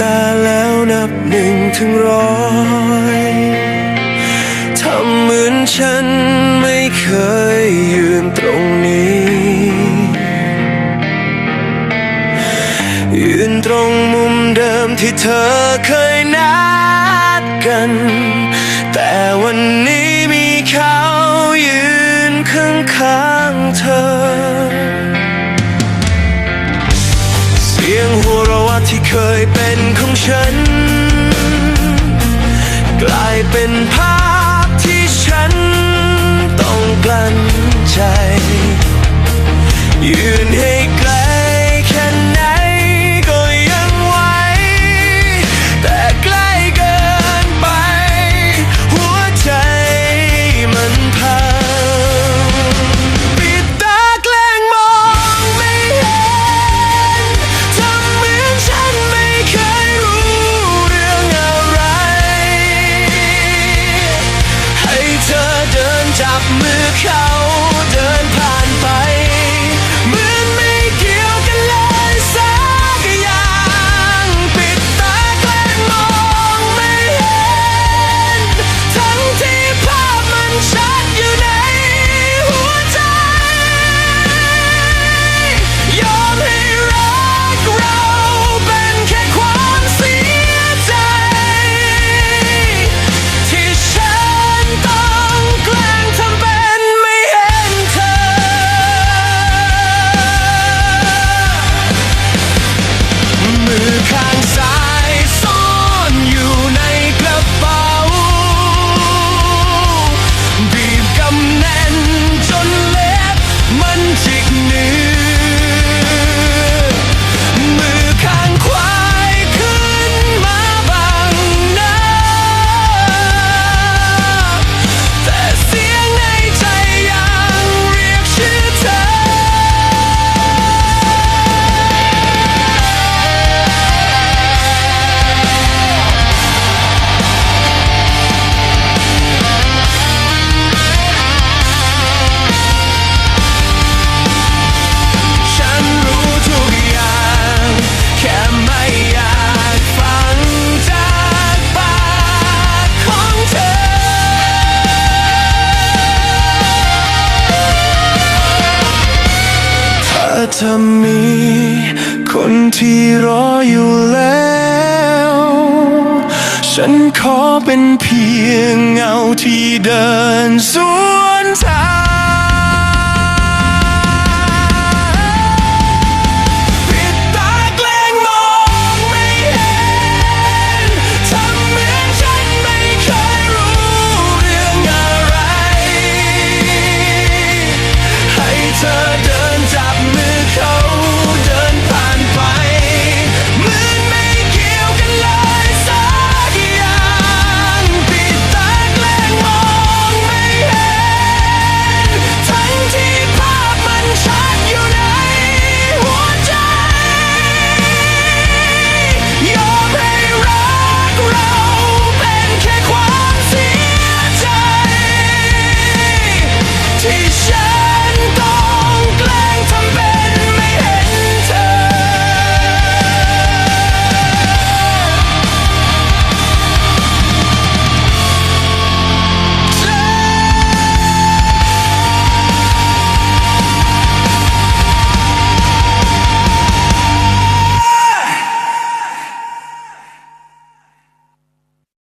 ตาแล้วนับหนึ่งถึงร้อยทำเหมือนฉันไม่เคยยืนตรงนี้ ยืนตรงมุมเดิมที่เธอเคยนัดกัน เคยเป็นของฉัน กลายเป็นภาพที่ฉันต้องกลั้นใจ ยืนให้ เธอมีคนที่รออยู่แล้ว ฉันขอเป็นเพียงเงาที่เดินสู้